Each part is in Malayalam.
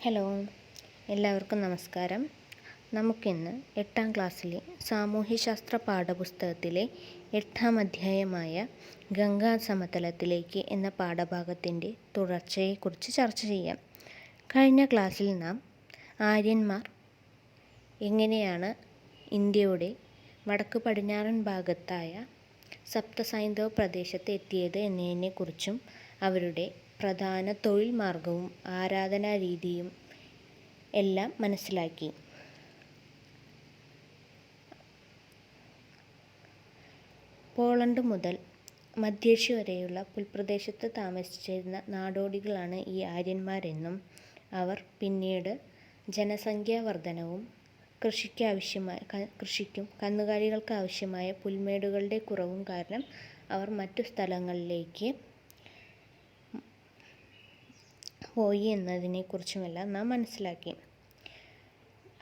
ഹലോ എല്ലാവർക്കും നമസ്കാരം. നമുക്കിന്ന് എട്ടാം ക്ലാസ്സിലെ സാമൂഹ്യശാസ്ത്ര പാഠപുസ്തകത്തിലെ എട്ടാം അധ്യായമായ ഗംഗാ സമതലത്തിലേക്ക് എന്ന പാഠഭാഗത്തിന്റെ തുടർച്ചയെക്കുറിച്ച് ചർച്ച ചെയ്യാം. കഴിഞ്ഞ ക്ലാസ്സിൽ നാം ആര്യന്മാർ എങ്ങനെയാണ് ഇന്ത്യയുടെ വടക്ക് പടിഞ്ഞാറൻ ഭാഗത്തായ സപ്തസൈന്ധവ പ്രദേശത്ത് എത്തിയത് എന്നതിനെക്കുറിച്ചും അവരുടെ പ്രധാന തൊഴിൽ മാർഗവും ആരാധനാ രീതിയും എല്ലാം മനസ്സിലാക്കി. പോളണ്ട് മുതൽ മധ്യേഷ്യ വരെയുള്ള പുൽപ്രദേശത്ത് താമസിച്ചിരുന്ന നാടോടികളാണ് ഈ ആര്യന്മാരെന്നും അവർ പിന്നീട് ജനസംഖ്യാ ജനസംഖ്യാവർദ്ധനവും കൃഷിക്കാവശ്യമായ കൃഷിക്കും കന്നുകാലികൾക്ക് ആവശ്യമായ പുൽമേടുകളുടെ കുറവും കാരണം അവർ മറ്റു സ്ഥലങ്ങളിലേക്ക് പോയി എന്നതിനെക്കുറിച്ചുമെല്ലാം നാം മനസ്സിലാക്കി.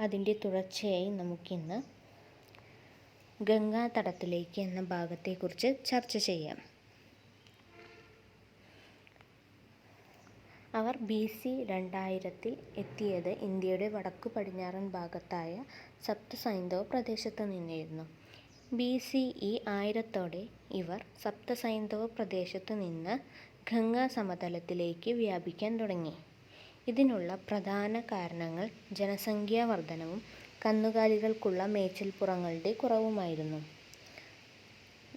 അതിന്റെ തുടർച്ചയായി നമുക്കിന്ന് ഗംഗാതടത്തിലേക്ക് എന്ന ഭാഗത്തെക്കുറിച്ച് ചർച്ച ചെയ്യാം. അവർ ബി സി രണ്ടായിരത്തിൽ എത്തിയത് ഇന്ത്യയുടെ വടക്കു പടിഞ്ഞാറൻ ഭാഗത്തായ സപ്തസൈന്ധവ പ്രദേശത്ത് നിന്നായിരുന്നു. ബി സി ഇ ആയിരത്തോടെ ഇവർ സപ്തസൈന്ധവ പ്രദേശത്ത് നിന്ന് ഗംഗാ സമതലത്തിലേക്ക് വ്യാപിക്കാൻ തുടങ്ങി. ഇതിനുള്ള പ്രധാന കാരണങ്ങൾ ജനസംഖ്യാ ജനസംഖ്യാവർദ്ധനവും കന്നുകാലികൾക്കുള്ള മേച്ചിൽപ്പുറങ്ങളുടെ കുറവുമായിരുന്നു.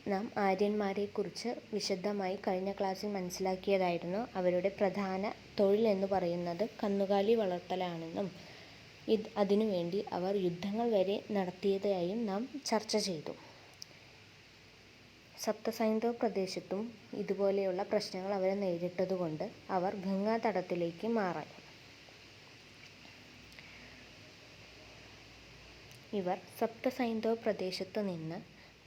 നാം ആര്യന്മാരെക്കുറിച്ച് വിശദമായി കഴിഞ്ഞ ക്ലാസ്സിൽ മനസ്സിലാക്കിയതായിരുന്നു. അവരുടെ പ്രധാന തൊഴിൽ എന്ന് പറയുന്നത് കന്നുകാലി വളർത്തലാണെന്നും അതിനുവേണ്ടി അവർ യുദ്ധങ്ങൾ വരെ നടത്തിയതായും നാം ചർച്ച ചെയ്തു. സപ്തസൈന്ധവ പ്രദേശത്തും ഇതുപോലെയുള്ള പ്രശ്നങ്ങൾ അവരെ നേരിട്ടതുകൊണ്ട് അവർ ഗംഗാതടത്തിലേക്ക് മാറി ഇവർ സപ്തസൈന്ധവ പ്രദേശത്ത് നിന്ന്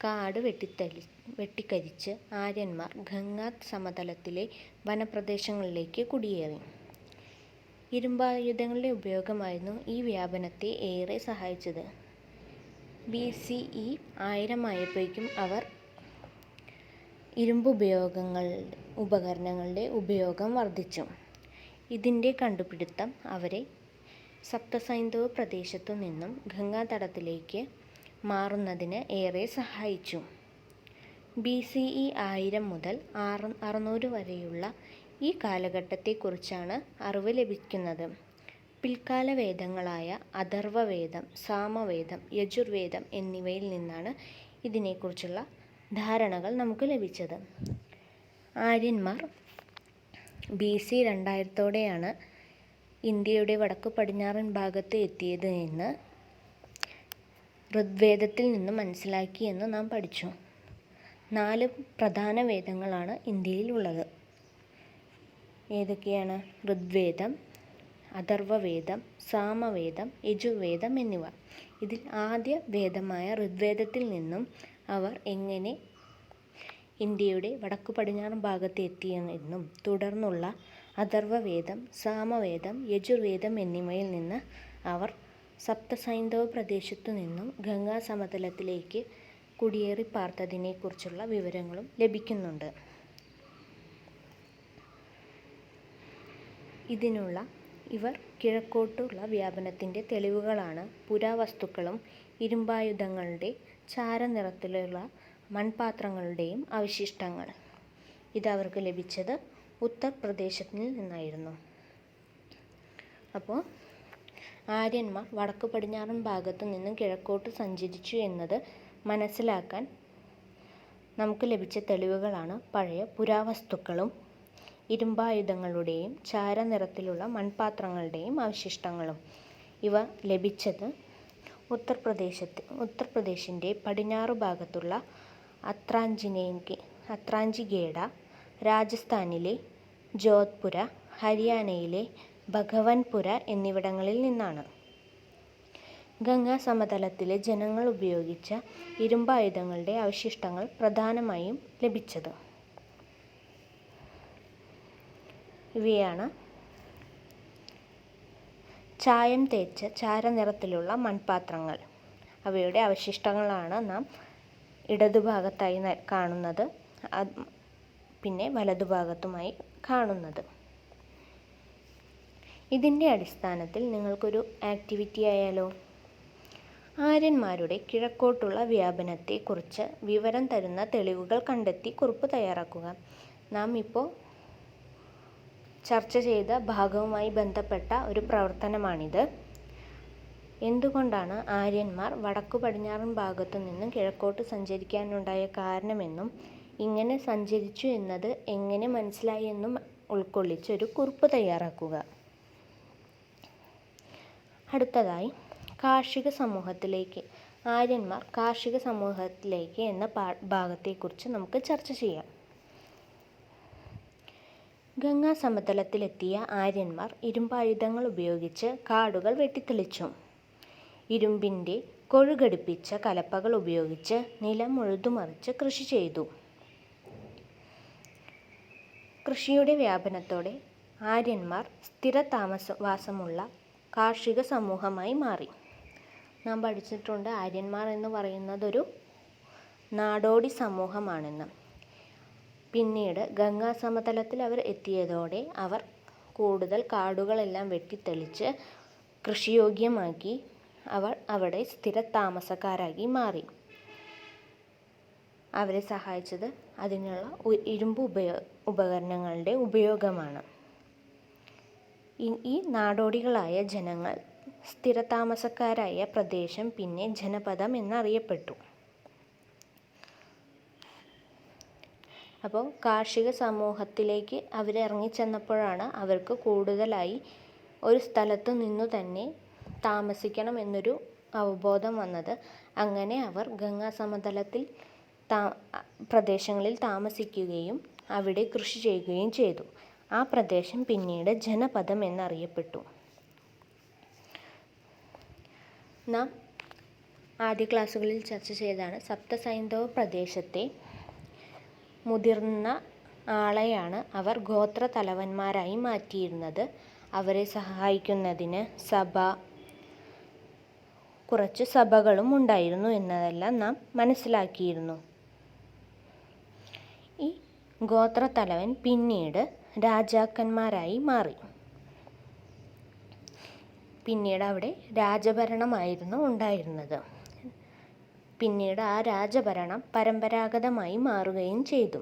കാട് വെട്ടിത്തലി വെട്ടിക്കരിച്ച് ആര്യന്മാർ ഗംഗാ സമതലത്തിലെ വനപ്രദേശങ്ങളിലേക്ക് കുടിയേറി. ഇരുമ്പായുധങ്ങളുടെ ഉപയോഗമായിരുന്നു ഈ വ്യാപനത്തെ ഏറെ സഹായിച്ചത്. ബി സി ഇ ആയിരമായപ്പോഴേക്കും അവർ ഇരുമ്പ് ഉപയോഗങ്ങൾ ഉപകരണങ്ങളുടെ ഉപയോഗം വർദ്ധിച്ചു. ഇതിന്റെ കണ്ടുപിടുത്തം അവരെ സപ്തസൈന്ധവ പ്രദേശത്തു നിന്നും ഗംഗാതടത്തിലേക്ക് മാറുന്നതിന് ഏറെ സഹായിച്ചു. ബി സി ഇ ആയിരം മുതൽ ആറ് അറുന്നൂറ് വരെയുള്ള ഈ കാലഘട്ടത്തെക്കുറിച്ചാണ് അറിവ് ലഭിക്കുന്നത്. പിൽക്കാല വേദങ്ങളായ അഥർവവേദം, സാമവേദം യജുർവേദം എന്നിവയിൽ നിന്നാണ് ഇതിനെക്കുറിച്ചുള്ള ധാരണകൾ നമുക്ക് ലഭിച്ചത്. ആര്യന്മാർ ബി സി രണ്ടായിരത്തോടെയാണ് ഇന്ത്യയുടെ വടക്കു പടിഞ്ഞാറൻ ഭാഗത്ത് എത്തിയത് എന്ന് ഋഗ്വേദത്തിൽ നിന്ന് മനസ്സിലാക്കി എന്ന് നാം പഠിച്ചു. നാല് പ്രധാന വേദങ്ങളാണ് ഇന്ത്യയിൽ ഉള്ളത്. ഏതൊക്കെയാണ്? ഋഗ്വേദം അഥർവവേദം സാമവേദം യജുവേദം എന്നിവ. ഇതിൽ ആദ്യ വേദമായ ഋഗ്വേദത്തിൽ നിന്നും അവർ എങ്ങനെ ഇന്ത്യയുടെ വടക്കു പടിഞ്ഞാറൻ ഭാഗത്ത് എത്തിയെന്നും തുടർന്നുള്ള അഥർവവേദം സാമവേദം യജുർവേദം എന്നിവയിൽ നിന്ന് അവർ സപ്തസൈന്ധവ പ്രദേശത്തു നിന്നും ഗംഗാ സമതലത്തിലേക്ക് കുടിയേറി പാർത്തതിനെക്കുറിച്ചുള്ള വിവരങ്ങളും ലഭിക്കുന്നുണ്ട്. ഇതിനുള്ള ഇവർ കിഴക്കോട്ടുള്ള വ്യാപനത്തിന്റെ തെളിവുകളാണ് പുരാവസ്തുക്കളും ഇരുമ്പായുധങ്ങളുടെ ചാരനിറത്തിലുള്ള മൺപാത്രങ്ങളുടെയും അവശിഷ്ടങ്ങൾ. ഇത് അവർക്ക് ലഭിച്ചത് ഉത്തർപ്രദേശത്തിൽ നിന്നായിരുന്നു. അപ്പോൾ ആര്യന്മാർ വടക്കു പടിഞ്ഞാറൻ ഭാഗത്തു നിന്നും കിഴക്കോട്ട് സഞ്ചരിച്ചു എന്നത് മനസ്സിലാക്കാൻ നമുക്ക് ലഭിച്ച തെളിവുകളാണ് പഴയ പുരാവസ്തുക്കളും ഇരുമ്പായുധങ്ങളുടെയും ചാരനിറത്തിലുള്ള മൺപാത്രങ്ങളുടെയും അവശിഷ്ടങ്ങളും. ഇവ ലഭിച്ചത് ഉത്തർപ്രദേശത്ത് ഉത്തർപ്രദേശിന്റെ പടിഞ്ഞാറു ഭാഗത്തുള്ള അത്രാഞ്ചിനേക്ക് അത്രാഞ്ചിഗേഡ രാജസ്ഥാനിലെ ജോധ്പുര ഹരിയാനയിലെ ഭഗവൻപുര എന്നിവിടങ്ങളിൽ നിന്നാണ്. ഗംഗാ സമതലത്തിലെ ജനങ്ങൾ ഉപയോഗിച്ച ഇരുമ്പായുധങ്ങളുടെ അവശിഷ്ടങ്ങൾ പ്രധാനമായും ലഭിച്ചത്. ഇവയാണ് ചായം തേച്ച ചാരനിറത്തിലുള്ള മൺപാത്രങ്ങൾ. അവയുടെ അവശിഷ്ടങ്ങളാണ് നാം ഇടതുഭാഗത്തായി കാണുന്നത്. പിന്നെ വലതുഭാഗത്തുമായി കാണുന്നത്. ഇതിന്റെ അടിസ്ഥാനത്തിൽ നിങ്ങൾക്കൊരു ആക്ടിവിറ്റി ആയാലോ? ആര്യന്മാരുടെ കിഴക്കോട്ടുള്ള വ്യാപനത്തെക്കുറിച്ച് വിവരം തരുന്ന തെളിവുകൾ കണ്ടെത്തി കുറിപ്പ് തയ്യാറാക്കുക. നാം ഇപ്പോൾ ചർച്ച ചെയ്ത ഭാഗവുമായി ബന്ധപ്പെട്ട ഒരു പ്രവർത്തനമാണിത്. എന്തുകൊണ്ടാണ് ആര്യന്മാർ വടക്കു പടിഞ്ഞാറൻ ഭാഗത്തു നിന്നും കിഴക്കോട്ട് സഞ്ചരിക്കാനുണ്ടായ കാരണമെന്നും ഇങ്ങനെ സഞ്ചരിച്ചു എന്നത് എങ്ങനെ മനസ്സിലായി എന്നും ഉൾക്കൊള്ളിച്ച് ഒരു കുറിപ്പ് തയ്യാറാക്കുക. അടുത്തതായി കാർഷിക സമൂഹത്തിലേക്ക് ആര്യന്മാർ കാർഷിക സമൂഹത്തിലേക്ക് എന്ന ഭാഗത്തെക്കുറിച്ച് നമുക്ക് ചർച്ച ചെയ്യാം. ഗംഗാ സമതലത്തിലെത്തിയ ആര്യന്മാർ ഇരുമ്പായുധങ്ങൾ ഉപയോഗിച്ച് കാടുകൾ വെട്ടിത്തെളിച്ചു. ഇരുമ്പിന്റെ കൊഴുകടുപ്പിച്ച കലപ്പകൾ ഉപയോഗിച്ച് നിലം ഉഴുതുമറിച്ച് കൃഷി ചെയ്തു. കൃഷിയുടെ വ്യാപനത്തോടെ ആര്യന്മാർ സ്ഥിര താമസവാസമുള്ള കാർഷിക സമൂഹമായി മാറി. നാം പഠിച്ചിട്ടുണ്ട് ആര്യന്മാർ എന്ന് പറയുന്നതൊരു നാടോടി സമൂഹമാണെന്ന്. പിന്നീട് ഗംഗാ സമതലത്തിൽ അവർ എത്തിയതോടെ അവർ കൂടുതൽ കാടുകളെല്ലാം വെട്ടിത്തെളിച്ച് കൃഷിയോഗ്യമാക്കി അവർ അവിടെ സ്ഥിര താമസക്കാരാക്കി മാറി. അവരെ സഹായിച്ചത് അതിനുള്ള ഇരുമ്പ് ഉപയോ ഉപകരണങ്ങളുടെ ഉപയോഗമാണ്. ഈ നാടോടികളായ ജനങ്ങൾ സ്ഥിരതാമസക്കാരായ പ്രദേശം പിന്നെ ജനപദം എന്നറിയപ്പെട്ടു. അപ്പോൾ കാർഷിക സമൂഹത്തിലേക്ക് അവർ ഇറങ്ങിച്ചെന്നപ്പോഴാണ് അവർക്ക് കൂടുതലായി ഒരു സ്ഥലത്ത് നിന്നു തന്നെ താമസിക്കണം എന്നൊരു അവബോധം വന്നത്. അങ്ങനെ അവർ ഗംഗാ സമതലത്തിൽ താ പ്രദേശങ്ങളിൽ താമസിക്കുകയും അവിടെ കൃഷി ചെയ്യുകയും ചെയ്തു. ആ പ്രദേശം പിന്നീട് ജനപദം എന്നറിയപ്പെട്ടു. നാം ആദ്യ ക്ലാസ്സുകളിൽ ചർച്ച ചെയ്തതാണ് സപ്തസൈന്ധവ പ്രദേശത്തെ മുതിർന്ന ആളെയാണ് അവർ ഗോത്ര തലവന്മാരായി മാറ്റിയിരുന്നത്. അവരെ സഹായിക്കുന്നതിന് സഭ കുറച്ച് സഭകളും ഉണ്ടായിരുന്നു എന്നതെല്ലാം നാം മനസ്സിലാക്കിയിരുന്നു. ഈ ഗോത്രത്തലവൻ പിന്നീട് രാജാക്കന്മാരായി മാറി. പിന്നീട് അവിടെ രാജഭരണമായിരുന്നു ഉണ്ടായിരുന്നത്. പിന്നീട് ആ രാജഭരണം പരമ്പരാഗതമായി മാറുകയും ചെയ്തു.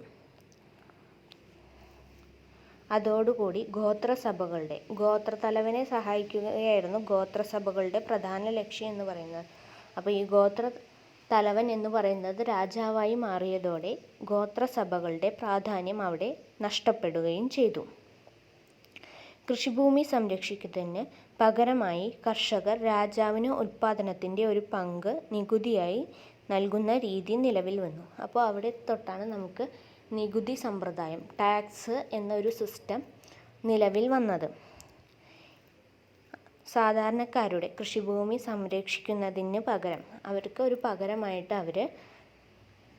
അതോടുകൂടി ഗോത്രസഭകളുടെ ഗോത്രത്തലവനെ സഹായിക്കുകയായിരുന്നു ഗോത്രസഭകളുടെ പ്രധാന ലക്ഷ്യം എന്ന് പറയുന്നത്. അപ്പോൾ ഈ ഗോത്ര തലവൻ എന്ന് പറയുന്നത് രാജാവായി മാറിയതോടെ ഗോത്രസഭകളുടെ പ്രാധാന്യം അവിടെ നഷ്ടപ്പെടുകയും ചെയ്തു. കൃഷിഭൂമി സംരക്ഷിക്കുന്നതിന് പകരമായി കർഷകർ രാജാവിന് ഉൽപ്പാദനത്തിന്റെ ഒരു പങ്ക് നികുതിയായി നൽകുന്ന രീതി നിലവിൽ വന്നു. അപ്പോൾ അവിടെ തൊട്ടാണ് നമുക്ക് നികുതി സമ്പ്രദായം ടാക്സ് എന്നൊരു സിസ്റ്റം നിലവിൽ വന്നത്. സാധാരണക്കാരുടെ കൃഷിഭൂമി സംരക്ഷിക്കുന്നതിന് പകരം അവർക്ക് ഒരു പകരമായിട്ട് അവർ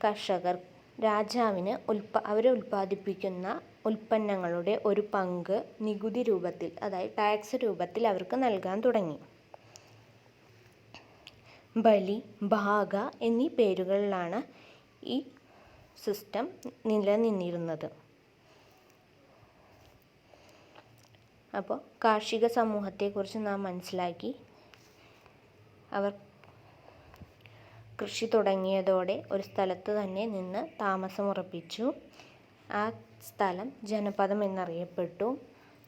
കർഷകർ രാജാവിന് ഉൽപ്പ അവർ ഉൽപ്പാദിപ്പിക്കുന്ന ഉൽപ്പന്നങ്ങളുടെ ഒരു പങ്ക് നികുതി രൂപത്തിൽ അതായത് ടാക്സ് രൂപത്തിൽ അവർക്ക് നൽകാൻ തുടങ്ങി. ബലി ഭാഗ എന്നീ പേരുകളിലാണ് ഈ സിസ്റ്റം നിലനിന്നിരുന്നത്. അപ്പോൾ കാർഷിക സമൂഹത്തെക്കുറിച്ച് നാം മനസ്സിലാക്കി. അവർ കൃഷി തുടങ്ങിയതോടെ ഒരു സ്ഥലത്ത് തന്നെ നിന്ന് താമസമുറപ്പിച്ചു. ആ സ്ഥലം ജനപദം എന്നറിയപ്പെട്ടു.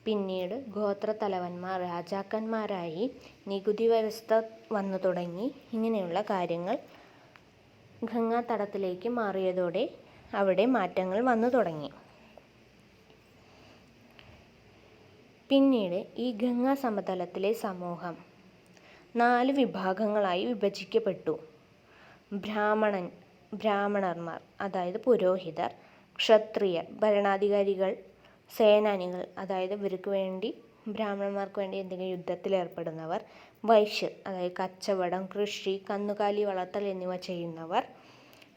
പിന്നീട് ഗോത്രത്തലവന്മാർ രാജാക്കന്മാരായി നികുതി വ്യവസ്ഥ വന്നു തുടങ്ങി. ഇങ്ങനെയുള്ള കാര്യങ്ങൾ ഗംഗാതടത്തിലേക്ക് മാറിയതോടെ അവിടെ മാറ്റങ്ങൾ വന്നു തുടങ്ങി. പിന്നീട് ഈ ഗംഗാ സമതലത്തിലെ സമൂഹം നാല് വിഭാഗങ്ങളായി വിഭജിക്കപ്പെട്ടു. ബ്രാഹ്മണൻ ബ്രാഹ്മണന്മാർ അതായത് പുരോഹിതർ ക്ഷത്രിയർ ഭരണാധികാരികൾ സേനാനികൾ അതായത് ഇവർക്ക് വേണ്ടി ബ്രാഹ്മണന്മാർക്ക് വേണ്ടി എന്തെങ്കിലും യുദ്ധത്തിൽ ഏർപ്പെടുന്നവർ വൈശ്യർ അതായത് കച്ചവടം കൃഷി കന്നുകാലി വളർത്തൽ എന്നിവ ചെയ്യുന്നവർ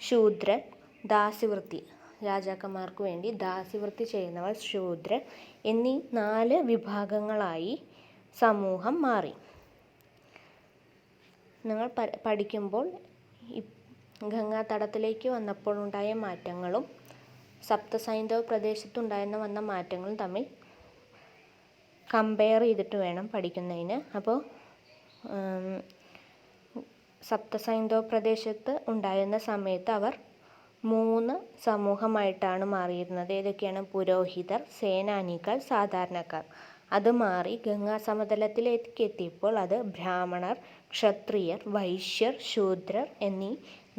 ശൂദ്രൻ ദാസ്യവൃത്തി രാജാക്കന്മാർക്ക് വേണ്ടി ദാസ്യവൃത്തി ചെയ്യുന്നവർ ശൂദ്രൻ എന്നീ നാല് വിഭാഗങ്ങളായി സമൂഹം മാറി. നിങ്ങൾ പഠിക്കുമ്പോൾ ഗംഗാതടത്തിലേക്ക് വന്നപ്പോൾ ഉണ്ടായ മാറ്റങ്ങളും സപ്തസൈന്ധവ പ്രദേശത്തുണ്ടായിരുന്ന വന്ന മാറ്റങ്ങളും തമ്മിൽ കമ്പയർ ചെയ്തിട്ട് വേണം പഠിക്കുന്നതിന്. അപ്പോൾ സപ്തസൈന്ധവ പ്രദേശത്ത് ഉണ്ടായിരുന്ന സമയത്ത് അവർ മൂന്ന് സമൂഹമായിട്ടാണ് മാറിയിരുന്നത്. ഏതൊക്കെയാണ്? പുരോഹിതർ സേനാനികൾ സാധാരണക്കാർ. അത് മാറി ഗംഗാ സമതലത്തിലേക്ക് എത്തിയപ്പോൾ അത് ബ്രാഹ്മണർ ക്ഷത്രിയർ വൈശ്യർ ശൂദ്രർ എന്നീ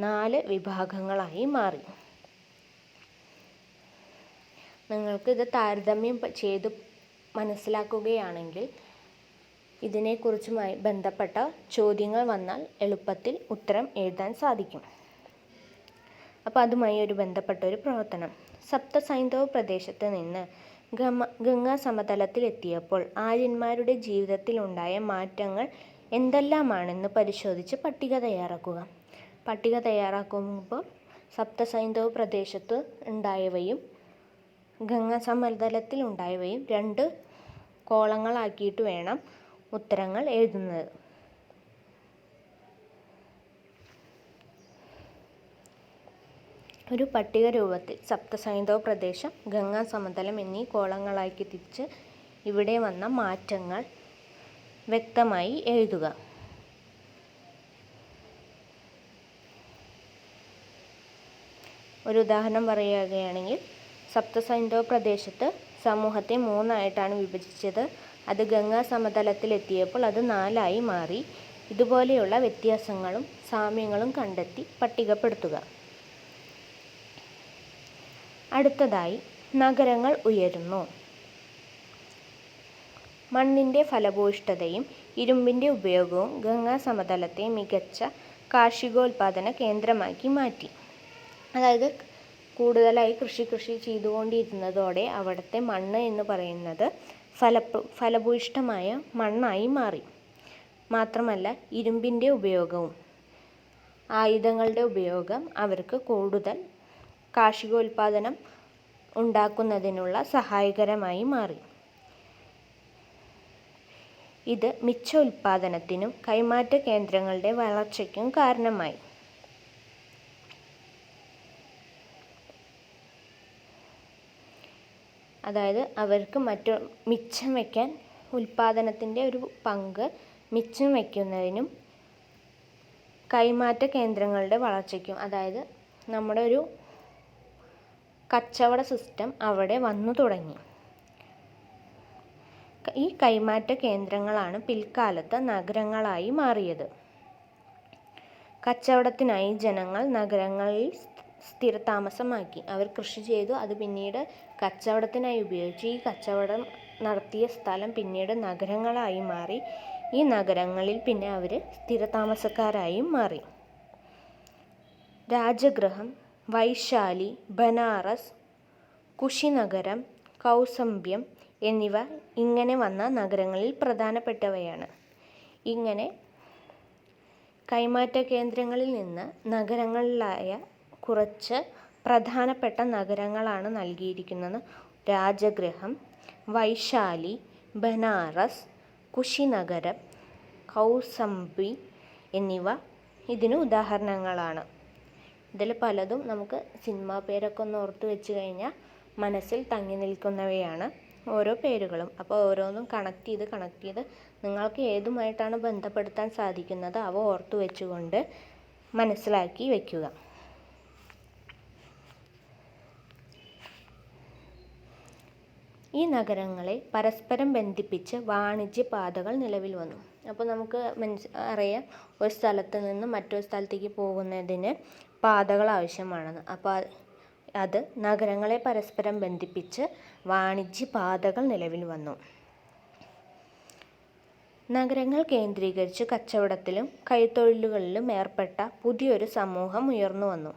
നാല് വിഭാഗങ്ങളായി മാറി. നിങ്ങൾക്ക് ഇത് താരതമ്യം ചെയ്ത് മനസ്സിലാക്കുകയാണെങ്കിൽ ഇതിനെക്കുറിച്ചുമായി ബന്ധപ്പെട്ട ചോദ്യങ്ങൾ വന്നാൽ എളുപ്പത്തിൽ ഉത്തരം എഴുതാൻ സാധിക്കും. അപ്പോൾ അതുമായി ഒരു ബന്ധപ്പെട്ട ഒരു പ്രവർത്തനം. സപ്തസൈന്ധവ പ്രദേശത്ത് നിന്ന് ഗമ ഗംഗാ സമതലത്തിലെത്തിയപ്പോൾ ആര്യന്മാരുടെ ജീവിതത്തിലുണ്ടായ മാറ്റങ്ങൾ എന്തെല്ലാമാണെന്ന് പരിശോധിച്ച് പട്ടിക തയ്യാറാക്കുക. പട്ടിക തയ്യാറാക്കുമ്പോൾ സപ്തസൈന്ധവ പ്രദേശത്ത് ഉണ്ടായവയും ഗംഗാ സമതലത്തിൽ ഉണ്ടായവയും രണ്ട് കോളങ്ങളാക്കിയിട്ട് വേണം ഉത്തരങ്ങൾ എഴുതുന്നത്. ഒരു പട്ടിക രൂപത്തിൽ സപ്തസൈന്ധവ പ്രദേശം ഗംഗാ സമതലം എന്നീ കോളങ്ങളാക്കി തിരിച്ച് ഇവിടെ വന്ന മാറ്റങ്ങൾ വ്യക്തമായി എഴുതുക. ഒരു ഉദാഹരണം പറയുകയാണെങ്കിൽ സപ്തസൈന്ധവ പ്രദേശത്ത് സമൂഹത്തെ മൂന്നായിട്ടാണ് വിഭജിച്ചത്. അത് ഗംഗാ സമതലത്തിലെത്തിയപ്പോൾ അത് നാലായി മാറി. ഇതുപോലെയുള്ള വ്യത്യാസങ്ങളും സാമ്യങ്ങളും കണ്ടെത്തി പട്ടികപ്പെടുത്തുക. അടുത്തതായി നഗരങ്ങൾ ഉയരുന്നു. മണ്ണിന്റെ ഫലഭൂയിഷ്ഠതയും ഇരുമ്പിന്റെ ഉപയോഗവും ഗംഗാ സമതലത്തെ മികച്ച കാർഷികോൽപാദന കേന്ദ്രമാക്കി മാറ്റി. അതായത് കൂടുതലായി കൃഷി കൃഷി ചെയ്തുകൊണ്ടിരുന്നതോടെ അവിടുത്തെ മണ്ണ് എന്ന് പറയുന്നത് ഫല ഫലഭൂയിഷ്ഠമായ മണ്ണായി മാറി. മാത്രമല്ല ഇരുമ്പിന്റെ ഉപയോഗവും ആയുധങ്ങളുടെ ഉപയോഗം അവർക്ക് കൂടുതൽ കാർഷികോൽപാദനം ഉണ്ടാക്കുന്നതിനുള്ള സഹായകരമായി മാറി. ഇത് മിച്ച ഉൽപാദനത്തിനും കൈമാറ്റ കേന്ദ്രങ്ങളുടെ വളർച്ചയ്ക്കും കാരണമായി. അതായത് അവർക്ക് മറ്റു മിച്ചം വയ്ക്കാൻ ഉൽപാദനത്തിന്റെ ഒരു പങ്ക് മിച്ചം വയ്ക്കുന്നതിനും കൈമാറ്റ കേന്ദ്രങ്ങളുടെ വളർച്ചയ്ക്കും അതായത് നമ്മുടെ ഒരു കച്ചവട സിസ്റ്റം അവിടെ വന്നു തുടങ്ങി. ഈ കൈമാറ്റ കേന്ദ്രങ്ങളാണ് പിൽക്കാലത്ത് നഗരങ്ങളായി മാറിയത്. കച്ചവടത്തിനായി ജനങ്ങൾ നഗരങ്ങളിൽ സ്ഥിരതാമസമാക്കി. അവർ കൃഷി ചെയ്തു. അത് പിന്നീട് കച്ചവടത്തിനായി ഉപയോഗിച്ചു. ഈ കച്ചവടം നടത്തിയ സ്ഥലം പിന്നീട് നഗരങ്ങളായി മാറി. ഈ നഗരങ്ങളിൽ പിന്നെ അവർ സ്ഥിരതാമസക്കാരായും മാറി. രാജഗൃഹം വൈശാലി ബനാറസ് കുശിനഗരം കൗസംബ്യം എന്നിവ ഇങ്ങനെ വന്ന നഗരങ്ങളിൽ പ്രധാനപ്പെട്ടവയാണ്. ഇങ്ങനെ കൈമാറ്റ കേന്ദ്രങ്ങളിൽ നിന്ന് നഗരങ്ങളിലായ കുറച്ച് പ്രധാനപ്പെട്ട നഗരങ്ങളാണ് നൽകിയിരിക്കുന്നത്. രാജഗൃഹം വൈശാലി ബനാറസ് കുശിനഗരം കൗസംബി എന്നിവ ഇതിന് ഉദാഹരണങ്ങളാണ്. ഇതിൽ പലതും നമുക്ക് സിനിമാ പേരൊക്കെ ഒന്ന് ഓർത്ത് വെച്ച് കഴിഞ്ഞാൽ മനസ്സിൽ തങ്ങി നിൽക്കുന്നവയാണ് ഓരോ പേരുകളും. അപ്പോൾ ഓരോന്നും കണക്ട് ചെയ്ത് കണക്ട് ചെയ്ത് നിങ്ങൾക്ക് ഏതുമായിട്ടാണ് ബന്ധപ്പെടുത്താൻ സാധിക്കുന്നത് അവ ഓർത്ത് വെച്ചുകൊണ്ട് മനസ്സിലാക്കി വയ്ക്കുക ഈ നഗരങ്ങളെ പരസ്പരം ബന്ധിപ്പിച്ച് വാണിജ്യ പാതകൾ നിലവിൽ വന്നു. അപ്പോൾ നമുക്ക് മനസ് അറിയാം ഒരു സ്ഥലത്ത് നിന്ന് മറ്റൊരു സ്ഥലത്തേക്ക് പോകുന്നതിന് പാതകൾ ആവശ്യമാണെന്ന്. അപ്പോൾ അത് നഗരങ്ങളെ പരസ്പരം ബന്ധിപ്പിച്ച് വാണിജ്യ പാതകൾ നിലവിൽ വന്നു. നഗരങ്ങൾ കേന്ദ്രീകരിച്ച് കച്ചവടത്തിലും കൈത്തൊഴിലുകളിലും ഏർപ്പെട്ട പുതിയൊരു സമൂഹം ഉയർന്നു വന്നു.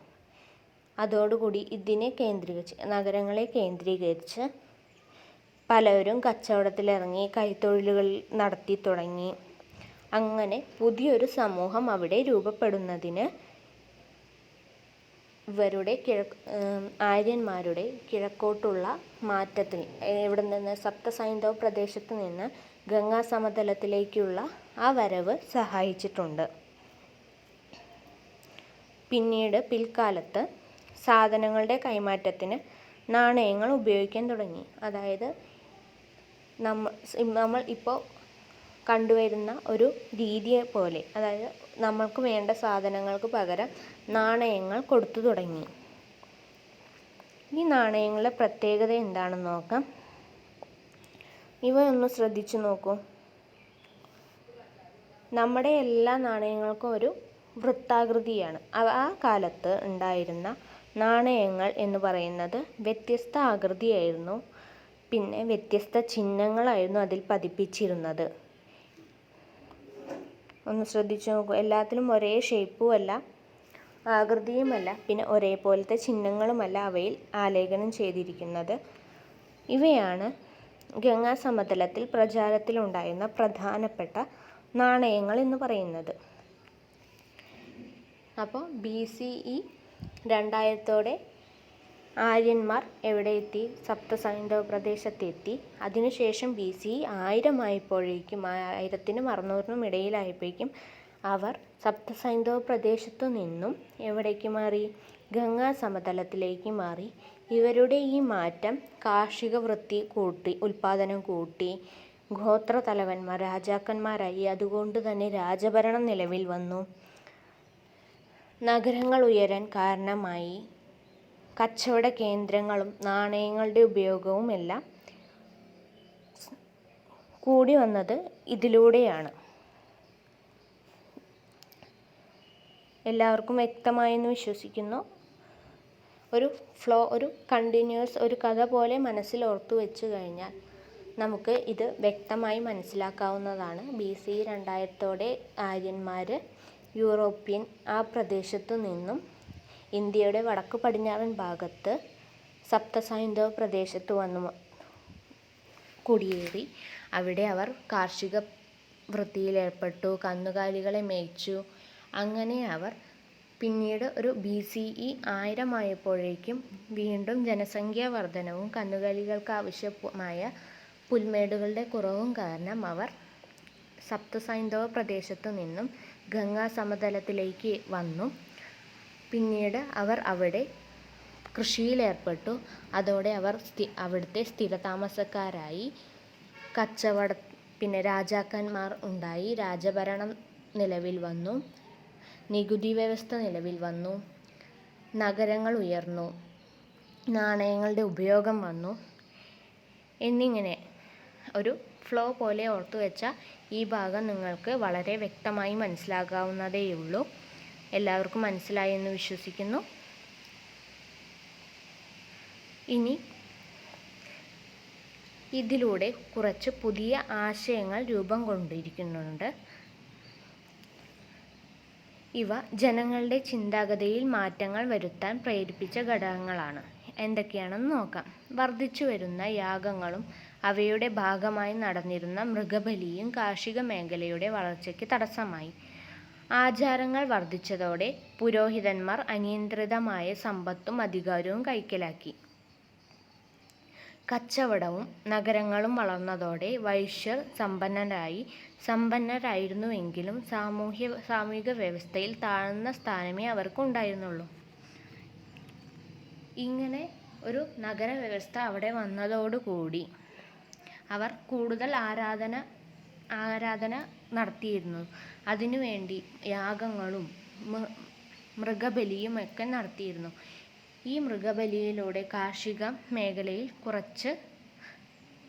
അതോടുകൂടി ഇതിനെ കേന്ദ്രീകരിച്ച് നഗരങ്ങളെ കേന്ദ്രീകരിച്ച് പലരും കച്ചവടത്തിലിറങ്ങി കൈത്തൊഴിലുകൾ നടത്തി തുടങ്ങി. അങ്ങനെ പുതിയൊരു സമൂഹം അവിടെ രൂപപ്പെടുന്നതിന് ഇവരുടെ കിഴക്ക് ആര്യന്മാരുടെ കിഴക്കോട്ടുള്ള മാറ്റത്തിന് ഇവിടെ നിന്ന് സപ്തസൈന്ധവ പ്രദേശത്ത് നിന്ന് ഗംഗാ സമതലത്തിലേക്കുള്ള ആ വരവ് സഹായിച്ചിട്ടുണ്ട്. പിന്നീട് പിൽക്കാലത്ത് സാധനങ്ങളുടെ കൈമാറ്റത്തിന് നാണയങ്ങൾ ഉപയോഗിക്കാൻ തുടങ്ങി. അതായത് നമ്മൾ നമ്മൾ ഇപ്പോൾ കണ്ടുവരുന്ന ഒരു രീതിയെ പോലെ അതായത് നമ്മൾക്ക് വേണ്ട സാധനങ്ങൾക്ക് പകരം നാണയങ്ങൾ കൊടുത്തു തുടങ്ങി. ഈ നാണയങ്ങളുടെ പ്രത്യേകത എന്താണെന്ന് നോക്കാം. ഇവയൊന്ന് ശ്രദ്ധിച്ചു നോക്കൂ. നമ്മുടെ എല്ലാ നാണയങ്ങൾക്കും ഒരു വൃത്താകൃതിയാണ്. ആ കാലത്ത് ഉണ്ടായിരുന്ന നാണയങ്ങൾ എന്ന് പറയുന്നത് വ്യത്യസ്ത ആകൃതിയായിരുന്നു. പിന്നെ വ്യത്യസ്ത ചിഹ്നങ്ങളായിരുന്നു അതിൽ പതിപ്പിച്ചിരുന്നത്. ഒന്ന് ശ്രദ്ധിച്ചു നോക്കൂ. എല്ലാത്തിലും ഒരേ ഷേപ്പും അല്ല ആകൃതിയുമല്ല പിന്നെ ഒരേപോലത്തെ ചിഹ്നങ്ങളുമല്ല അവയിൽ ആലേഖനം ചെയ്തിരിക്കുന്നത്. ഇവയാണ് ഗംഗാ സമതലത്തിൽ പ്രചാരത്തിലുണ്ടായിരുന്ന പ്രധാനപ്പെട്ട നാണയങ്ങൾ എന്ന് പറയുന്നത്. അപ്പോൾ ബി സി ഇ രണ്ടായിരത്തോടെ ആര്യന്മാർ എവിടെ എത്തി സപ്തസൈന്ധവ പ്രദേശത്തെത്തി. അതിനുശേഷം ബി സി ആയിരം ആയപ്പോഴേക്കും ആയിരത്തിനും അറുന്നൂറിനും ഇടയിലായപ്പോഴേക്കും അവർ സപ്തസൈന്ധവ പ്രദേശത്തു നിന്നും എവിടേക്ക് മാറി? ഗംഗാ സമതലത്തിലേക്ക് മാറി. ഇവരുടെ ഈ മാറ്റം കാർഷിക വൃത്തി കൂട്ടി ഉൽപാദനം കൂട്ടി. ഗോത്ര തലവന്മാർ രാജാക്കന്മാരായി. അതുകൊണ്ട് തന്നെ രാജഭരണം നിലവിൽ വന്നു. നഗരങ്ങൾ ഉയരാൻ കാരണമായി. കച്ചവട കേന്ദ്രങ്ങളും നാണയങ്ങളുടെ ഉപയോഗവും എല്ലാം കൂടി വന്നത് ഇതിലൂടെയാണ്. എല്ലാവർക്കും വ്യക്തമായെന്ന് വിശ്വസിക്കുന്നു. ഒരു ഫ്ലോ ഒരു കണ്ടിന്യൂസ് ഒരു കഥ പോലെ മനസ്സിൽ ഓർത്തു വെച്ച് കഴിഞ്ഞാൽ നമുക്ക് ഇത് വ്യക്തമായി മനസ്സിലാക്കാവുന്നതാണ്. ബി സി രണ്ടായിരത്തോടെ ആര്യന്മാർ യൂറോപ്യൻ ആ പ്രദേശത്തു നിന്നും ഇന്ത്യയുടെ വടക്കു പടിഞ്ഞാറൻ ഭാഗത്ത് സപ്തസൈന്ധവ പ്രദേശത്ത് വന്നു കുടിയേറി. അവിടെ അവർ കാർഷിക വൃത്തിയിലേർപ്പെട്ടു കന്നുകാലികളെ മേയിച്ചു. അങ്ങനെ അവർ പിന്നീട് ഒരു ബി സി ഇ ആയിരമായപ്പോഴേക്കും വീണ്ടും ജനസംഖ്യാ വർധനവും കന്നുകാലികൾക്ക് ആവശ്യമായ പുൽമേടുകളുടെ കുറവും കാരണം അവർ സപ്തസൈന്ധവ പ്രദേശത്തു നിന്നും ഗംഗാ സമതലത്തിലേക്ക് വന്നു. പിന്നീട് അവർ അവിടെ കൃഷിയിലേർപ്പെട്ടു. അതോടെ അവർ സ്ഥി അവിടുത്തെ സ്ഥിരതാമസക്കാരായി. കച്ചവട പിന്നെ രാജാക്കന്മാർ ഉണ്ടായി. രാജഭരണം നിലവിൽ വന്നു. നികുതി വ്യവസ്ഥ നിലവിൽ വന്നു. നഗരങ്ങൾ ഉയർന്നു. നാണയങ്ങളുടെ ഉപയോഗം വന്നു. എന്നിങ്ങനെ ഒരു ഫ്ലോ പോലെ ഓർത്തു വെച്ച ഈ ഭാഗം നിങ്ങൾക്ക് വളരെ വ്യക്തമായി മനസ്സിലാകാവുന്നതേയുള്ളൂ. എല്ലാവർക്കും മനസ്സിലായി എന്ന് വിശ്വസിക്കുന്നു. ഇനി ഇതിലൂടെ കുറച്ച് പുതിയ ആശയങ്ങൾ രൂപം കൊണ്ടിരിക്കുന്നുണ്ട്. ഇവ ജനങ്ങളുടെ ചിന്താഗതിയിൽ മാറ്റങ്ങൾ വരുത്താൻ പ്രേരിപ്പിച്ച ഘടകങ്ങളാണ്. എന്തൊക്കെയാണെന്ന് നോക്കാം. വർദ്ധിച്ചു വരുന്ന യാഗങ്ങളും അവയുടെ ഭാഗമായി നടന്നിരുന്ന മൃഗബലിയും കാർഷിക മേഖലയുടെ വളർച്ചയ്ക്ക് തടസ്സമായി. ആചാരങ്ങൾ വർദ്ധിച്ചതോടെ പുരോഹിതന്മാർ അനിയന്ത്രിതമായ സമ്പത്തും അധികാരവും കൈക്കലാക്കി. കച്ചവടവും നഗരങ്ങളും വളർന്നതോടെ വൈശ്യർ സമ്പന്നരായി. സമ്പന്നരായിരുന്നുവെങ്കിലും സാമൂഹിക വ്യവസ്ഥയിൽ താഴ്ന്ന സ്ഥാനമേ അവർക്കുണ്ടായിരുന്നുള്ളൂ. ഇങ്ങനെ ഒരു നഗരവ്യവസ്ഥ അവിടെ വന്നതോടുകൂടി അവർ കൂടുതൽ ആരാധന ആരാധന നടത്തിയിരുന്നു. അതിനുവേണ്ടി യാഗങ്ങളും മൃഗബലിയും ഒക്കെ നടത്തിയിരുന്നു. ഈ മൃഗബലിയിലൂടെ കാർഷിക മേഖലയിൽ കുറച്ച്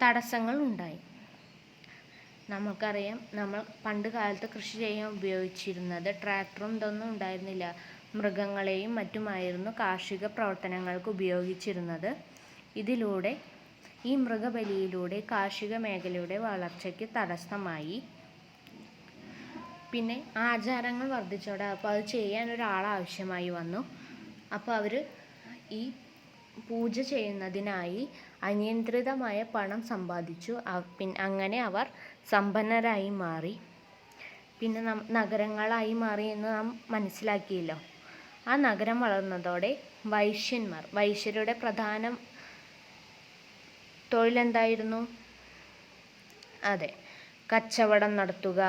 തടസ്സങ്ങൾ ഉണ്ടായി. നമുക്കറിയാം നമ്മൾ പണ്ട് കാലത്ത് കൃഷി ചെയ്യാൻ ഉപയോഗിച്ചിരുന്നത് ട്രാക്ടറും ഇതൊന്നും ഉണ്ടായിരുന്നില്ല. മൃഗങ്ങളെയും മറ്റുമായിരുന്നു കാർഷിക പ്രവർത്തനങ്ങൾക്ക് ഉപയോഗിച്ചിരുന്നത്. ഇതിലൂടെ ഈ മൃഗബലിയിലൂടെ കാർഷിക മേഖലയുടെ വളർച്ചയ്ക്ക് തടസ്സമായി. പിന്നെ ആചാരങ്ങൾ വർദ്ധിച്ചോടെ അപ്പോൾ അത് ചെയ്യാൻ ഒരാൾ ആവശ്യമായി വന്നു. അപ്പോൾ അവർ ഈ പൂജ ചെയ്യുന്നതിനായി അനിയന്ത്രിതമായ പണം സമ്പാദിച്ചു. പിന്നെ അങ്ങനെ അവർ സമ്പന്നരായി മാറി. പിന്നെ നം നഗരങ്ങളായി മാറി എന്ന് നാം മനസ്സിലാക്കിയല്ലോ. ആ നഗരം വളർന്നതോടെ വൈശ്യന്മാർ വൈശ്യരുടെ പ്രധാന തൊഴിലെന്തായിരുന്നു? അതെ കച്ചവടം നടത്തുക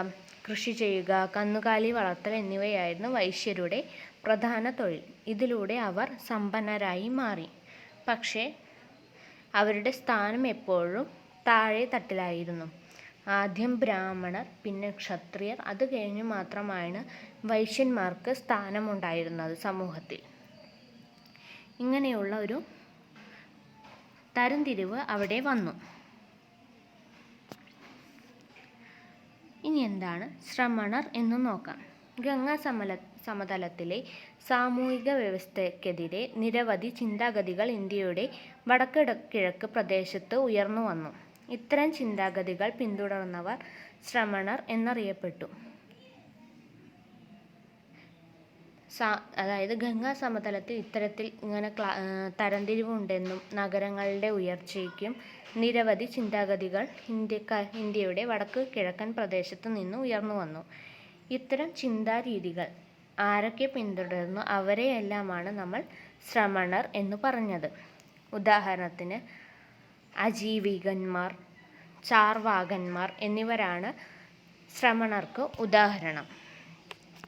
കൃഷി ചെയ്യുക കന്നുകാലി വളർത്തൽ എന്നിവയായിരുന്നു വൈശ്യരുടെ പ്രധാന തൊഴിൽ. ഇതിലൂടെ അവർ സമ്പന്നരായി മാറി. പക്ഷേ അവരുടെ സ്ഥാനം എപ്പോഴും താഴെ തട്ടിലായിരുന്നു ആദ്യം ബ്രാഹ്മണർ പിന്നെ ക്ഷത്രിയർ. അത് കഴിഞ്ഞ് മാത്രമാണ് വൈശ്യന്മാർക്ക് സ്ഥാനമുണ്ടായിരുന്നത് സമൂഹത്തിൽ. ഇങ്ങനെയുള്ള ഒരു തരംതിരിവ് അവിടെ വന്നു. ഇനി എന്താണ് ശ്രമണർ എന്ന് നോക്കാം. ഗംഗാ സമല സമതലത്തിലെ സാമൂഹിക വ്യവസ്ഥയ്ക്കെതിരെ നിരവധി ചിന്താഗതികൾ ഇന്ത്യയുടെ വടക്കിഴക്ക് പ്രദേശത്ത് ഉയർന്നു വന്നു ഇത്തരം ചിന്താഗതികൾ പിന്തുടർന്നവർ ശ്രമണർ എന്നറിയപ്പെട്ടു. സാ അതായത് ഗംഗാ സമതലത്തിൽ ഇത്തരത്തിൽ ഇങ്ങനെ ക്ലാ തരംതിരിവുണ്ടെന്നും നഗരങ്ങളുടെ ഉയർച്ചയ്ക്കും നിരവധി ചിന്താഗതികൾ ഇന്ത്യക്ക ഇന്ത്യയുടെ വടക്ക് കിഴക്കൻ പ്രദേശത്ത് നിന്ന് ഉയർന്നു വന്നു. ഇത്തരം ചിന്താരീതികൾ ആരൊക്കെ പിന്തുടർന്നു അവരെയെല്ലാമാണ് നമ്മൾ ശ്രമണർ എന്ന് പറഞ്ഞത്. ഉദാഹരണത്തിന് അജീവികന്മാർ ചാർവാകന്മാർ എന്നിവരാണ് ശ്രമണർക്ക് ഉദാഹരണം.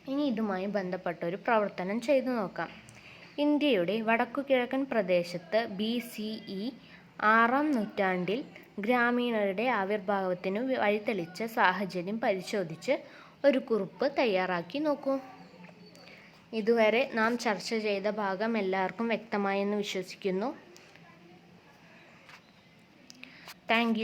ഇനി ഇതുമായി ബന്ധപ്പെട്ട ഒരു പ്രവർത്തനം ചെയ്തു നോക്കാം. ഇന്ത്യയുടെ വടക്കുകിഴക്കൻ പ്രദേശത്ത് ബി സി ഇ ആറാം നൂറ്റാണ്ടിൽ ഗ്രാമീണരുടെ ആവിർഭാവത്തിനു വഴിതെളിച്ച സാഹചര്യം പരിശോധിച്ച് ഒരു കുറിപ്പ് തയ്യാറാക്കി നോക്കൂ. ഇതുവരെ നാം ചർച്ച ചെയ്ത ഭാഗം എല്ലാവർക്കും വ്യക്തമായെന്ന് വിശ്വസിക്കുന്നു. താങ്ക്